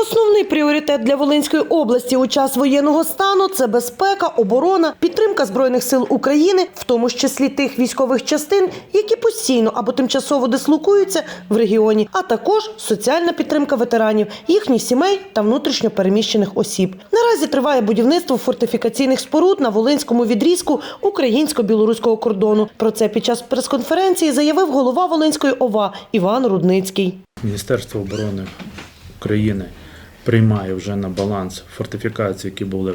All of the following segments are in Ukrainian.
Основний пріоритет для Волинської області у час воєнного стану це безпека, оборона, підтримка збройних сил України, в тому числі тих військових частин, які постійно або тимчасово дислокуються в регіоні, а також соціальна підтримка ветеранів, їхніх сімей та внутрішньо переміщених осіб. Наразі триває будівництво фортифікаційних споруд на Волинському відрізку українсько-білоруського кордону. Про це під час прес-конференції заявив голова Волинської ОВА Іван Рудницький. Міністерство оборони України приймає вже на баланс фортифікації, які були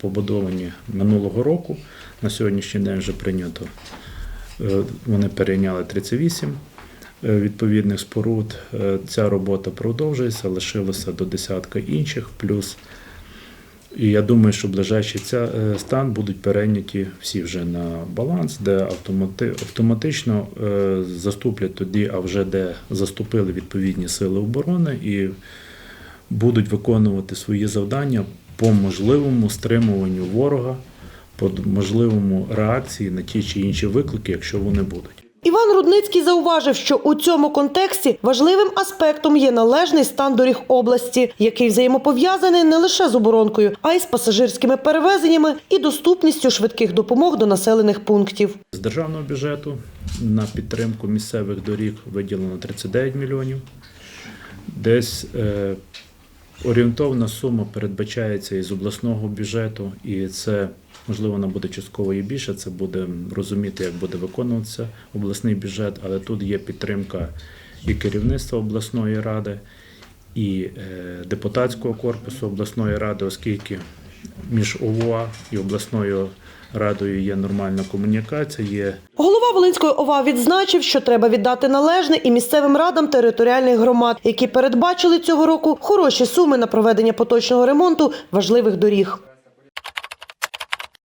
побудовані минулого року. На сьогоднішній день вже прийнято. е, Вони перейняли 38 е, відповідних споруд. Е, Ця робота продовжується, лишилося до десятка інших. Плюс, і я думаю, що ближайший стан будуть перейняті всі вже на баланс, де автоматично заступлять тоді, а вже де заступили відповідні сили оборони і будуть виконувати свої завдання по можливому стримуванню ворога, по можливому реакції на ті чи інші виклики, якщо вони будуть. Іван Рудницький зауважив, що у цьому контексті важливим аспектом є належний стан доріг області, який взаємопов'язаний не лише з оборонкою, а й з пасажирськими перевезеннями і доступністю швидких допомог до населених пунктів. З державного бюджету на підтримку місцевих доріг виділено 39 мільйонів. Десь е, орієнтовна сума передбачається із обласного бюджету, і це можливо вона буде частково і більше. Це буде розуміти, як буде виконуватися обласний бюджет, але тут є підтримка і керівництва обласної ради, і е, депутатського корпусу обласної ради, оскільки між ОВА і обласною радою є нормальна комунікація, є Голова Волинської ОВА відзначив, що треба віддати належне і місцевим радам територіальних громад, які передбачили цього року хороші суми на проведення поточного ремонту важливих доріг.